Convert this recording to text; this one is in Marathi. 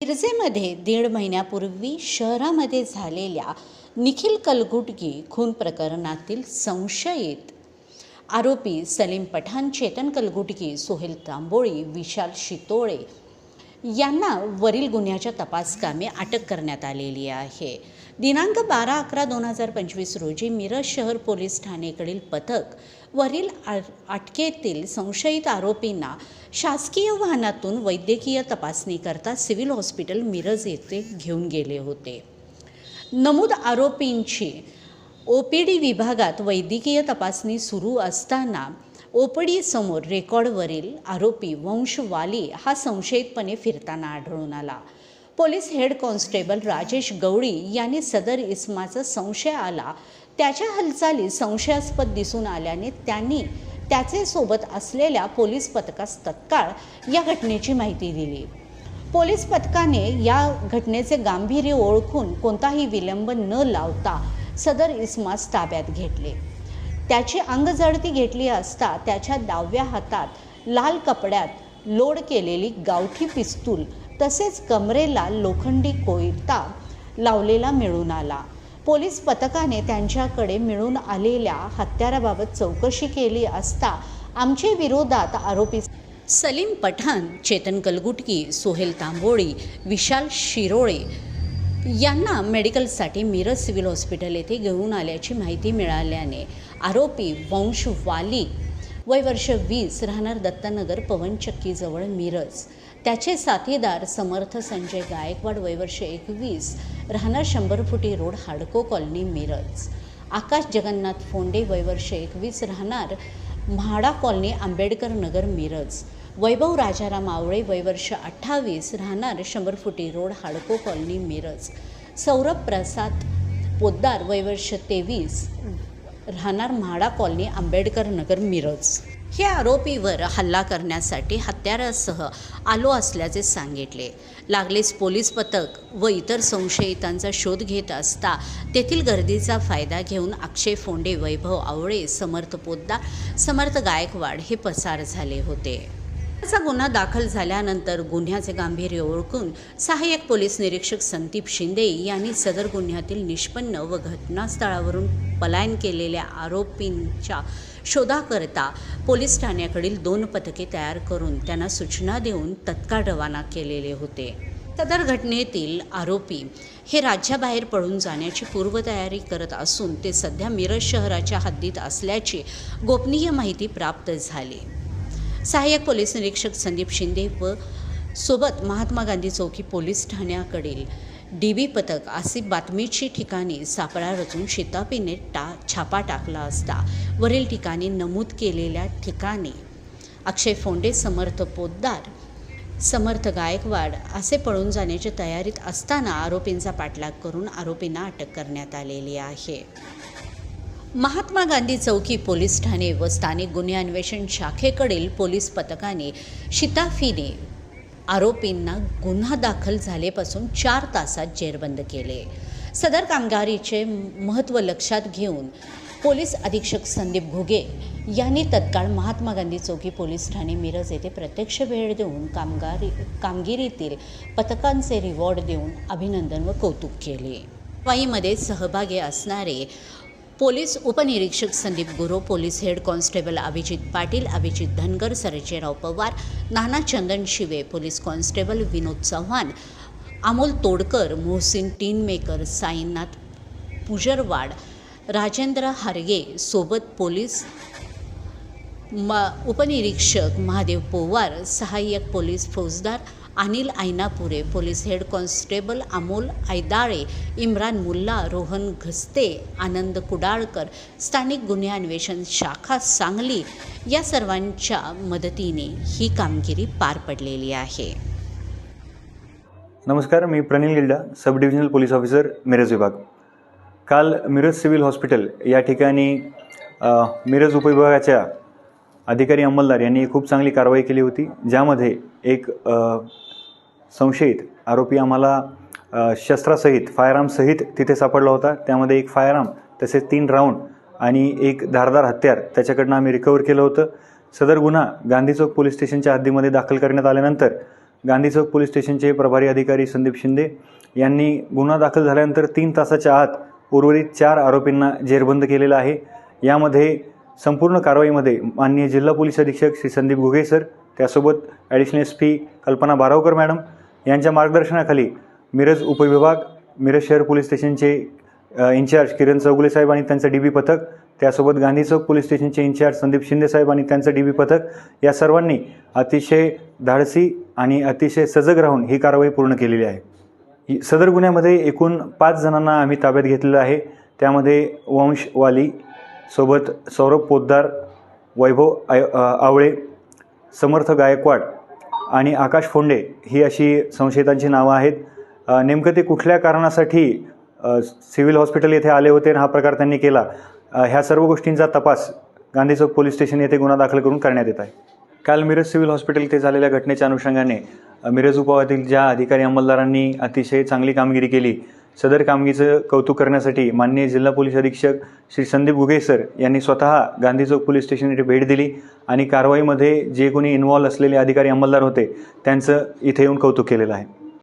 मिरजेमध्ये दीड महिन्यापूर्वी शहरामध्ये झालेल्या निखिल कलगुटगी खून प्रकरणातील संशयित आरोपी सलीम पठाण चेतन कलगुटगी सोहेल तांबोळी विशाल शितोळे यांना वरील गुन्ह्याच्या तपासकामी अटक करण्यात आलेली आहे. दिनांक बारा अकरा दोन हजार पंचवीस रोजी मिरज शहर पोलीस ठाणेकडील पथक वरील आ- अटकेतील संशयित आरोपींना शासकीय वाहनातून वैद्यकीय तपासणीकरता सिव्हिल हॉस्पिटल मिरज येथे घेऊन गेले होते. नमूद आरोपींची ओ पी डी विभागात वैद्यकीय तपासणी सुरू असताना ओपडीसमोर रेकॉर्डवरील आरोपी वंश वाली हा संशयितपणे फिरताना आढळून आला. Police head constable Rajesh Gawali यांनी सदर इस्माचा संशय आला. त्याच्या हालचाली संशयास्पद दिसून आल्याने त्यांनी त्याचे सोबत असलेल्या पोलीस पथकास तत्काळ या घटनेची माहिती दिली. पोलीस पथकाने या घटनेचे गांभीर्य ओळखून कोणताही विलंब न लावता सदर इस्मास ताब्यात घेतले. त्याची अंगजडती घेतली असता त्याच्या डाव्या हातात लाल कपड्यात लोड केलेली गावठी पिस्तूल तसेच कमरेला लोखंडी कोयता लावलेला मिळून आला. पोलीस पथकाने त्यांच्याकडे मिळून आलेल्या हत्याराबाबत चौकशी केली असता आमचे विरोधात आरोपी सलीम पठाण चेतन कलगुटकी सोहेल तांबोळी विशाल शिरोळे यांना मेडिकलसाठी मिरज सिव्हिल हॉस्पिटल येथे घेऊन आल्याची माहिती मिळाल्याने आरोपी वंश वाली. वय वर्ष वीस राहणार दत्तानगर पवनचक्कीजवळ मिरज. त्याचे साथीदार समर्थ संजय गायकवाड वय वर्ष एकवीस राहणार शंभर फुटी रोड हाडको कॉलनी मिरज. आकाश जगन्नाथ फोंडे वय वर्ष एकवीस राहणार म्हाडा कॉलनी आंबेडकर नगर मिरज. वैभव राजाराम आवळे वय वर्ष अठ्ठावीस राहणार शंभर फुटी रोड हाडको कॉलनी मिरज. सौरभ प्रसाद पोद्दार वय वर्ष तेवीस राहणार म्हाडा कॉलनी आंबेडकर नगर मिरज. हे आरोपीवर हल्ला करण्यासाठी हत्यारासह आलो असल्याचे सांगितले. लागलेच पोलीस पथक व इतर संशयितांचा शोध घेत असता तेथील गर्दीचा फायदा घेऊन अक्षय फोंडे वैभव आवळे समर्थ पोद्दार समर्थ गायकवाड हे पसार झाले होते. असा गुन्हा दाखल झाल्यानंतर गुन्ह्याचे गांभीर्य ओळखून सहाय्यक पोलीस निरीक्षक संदीप शिंदे यांनी सदर गुन्ह्यातील निष्पन्न व घटनास्थळावरून पलायन केलेल्या आरोपींच्या शोधाकरता पोलीस ठाण्याकडील दोन पथके तयार करून त्यांना सूचना देऊन तत्काळ रवाना केलेले होते. सदर घटनेतील आरोपी हे राज्याबाहेर पळून जाण्याची पूर्वतयारी करत असून ते सध्या मिरज शहराच्या हद्दीत असल्याची गोपनीय माहिती प्राप्त झाली. सहाय्यक पोलीस निरीक्षक संदीप शिंदे व सोबत महात्मा गांधी चौकी पोलीस ठाण्याकडील डी बी पथक असे बातमीची ठिकाणी सापळा रचून शितापीने टा छापा टाकला असता. वरील ठिकाणी नमूद केलेल्या ठिकाणी अक्षय फोंडे समर्थ पोद्दार समर्थ गायकवाड असे पळून जाण्याच्या तयारीत असताना आरोपींचा पाठलाग करून आरोपींना अटक करण्यात आलेली आहे. महात्मा गांधी चौकी पोलीस ठाणे व स्थानिक गुन्हे अन्वेषण शाखेकडील पोलीस पथकाने शिताफीने आरोपींना गुन्हा दाखल झालेपासून चार तासात जेरबंद केले. सदर कामगारीचे महत्त्व लक्षात घेऊन पोलीस अधीक्षक संदीप घुगे यांनी तत्काळ महात्मा गांधी चौकी पोलीस ठाणे मिरज येथे प्रत्यक्ष भेट देऊन कामगारी कामगिरीतील पथकांचे रिवॉर्ड देऊन अभिनंदन व कौतुक केले. वाईमध्ये सहभागी असणारे पोलीस उपनिरीक्षक Sandeep Guro police head constable Abhijit Patil Abhijit Dhangar Sarcherao Pawar Nana Chandan Shive police constable Vinod Chavan Amol Todkar Mohsin Tinmaker Sainath Pujarwad Rajendra Harge सोबत पोलीस म उपनिरीक्षक महादेव पोवार सहाय्यक पोलीस फौजदार Anil Ainapure police head constable Amol Aidale Imran Mulla Rohan Ghaste Anand Kudalkar स्थानिक गुन्हे अन्वेषण शाखा सांगली या सर्वांच्या मदतीने ही कामगिरी पार पडलेली आहे. नमस्कार मी Pranil Gilda sub divisional police officer Miraj विभाग. काल मिरज सिव्हिल हॉस्पिटल या ठिकाणी मिरज उपविभागाच्या अधिकारी अंमलदार यांनी खूप चांगली कारवाई केली होती ज्यामध्ये एक संशयित आरोपी आम्हाला शस्त्रासहित फायरआर्मसहित तिथे सापडला होता. त्यामध्ये एक फायरआर्म तसेच तीन राऊंड आणि एक धारदार हत्यार त्याच्याकडनं आम्ही रिकवर केलं होतं. सदर गुन्हा गांधी चौक पोलीस स्टेशनच्या हद्दीमध्ये दाखल करण्यात आल्यानंतर गांधी चौक पोलीस स्टेशनचे प्रभारी अधिकारी संदीप शिंदे यांनी गुन्हा दाखल झाल्यानंतर तीन तासाच्या आत उर्वरित चार आरोपींना जेरबंद केलेलं आहे. यामध्ये संपूर्ण कारवाईमध्ये माननीय जिल्हा पोलीस अधीक्षक श्री संदीप घुगे सर त्यासोबत additional S P Kalpana Baravkar madam यांच्या मार्गदर्शनाखाली मिरज उपविभाग मिरज शहर पोलीस स्टेशनचे in charge in charge Kiran Chougule साहेब आणि त्यांचं डी बी पथक त्यासोबत गांधी चौक पोलीस स्टेशनचे इंचार्ज संदीप शिंदे साहेब आणि त्यांचं डी बी पथक या सर्वांनी अतिशय धाडसी आणि अतिशय सजग राहून ही कारवाई पूर्ण केलेली आहे. ही- सदर गुन्ह्यामध्ये एकूण पाच जणांना आम्ही ताब्यात घेतलेलं आहे. त्यामध्ये वंश वाली सोबत सौरभ पोद्दार वैभव आय आवळे समर्थ गायकवाड आणि आकाश फोंडे ही अशी संशयितांची नावं आहेत. नेमकं ते कुठल्या कारणासाठी सिव्हिल हॉस्पिटल येथे आले होते आणि हा प्रकार त्यांनी केला ह्या सर्व गोष्टींचा तपास गांधी चौक पोलीस स्टेशन येथे गुन्हा दाखल करून करण्यात येत आहे. काल मिरज सिव्हिल हॉस्पिटल येथे झालेल्या घटनेच्या अनुषंगाने मिरज उपावातील ज्या अधिकारी अंमलदारांनी अतिशय चांगली कामगिरी केली सदर कामगिरीचं कौतुक करण्यासाठी माननीय जिल्हा पोलीस अधीक्षक श्री संदीप गुगे सर यांनी स्वतः गांधी चौक पोलीस स्टेशन येथे भेट दिली आणि कारवाईमध्ये जे कोणी इन्व्हॉल्व असलेले अधिकारी अंमलदार होते त्यांचं इथे येऊन कौतुक केलेलं आहे.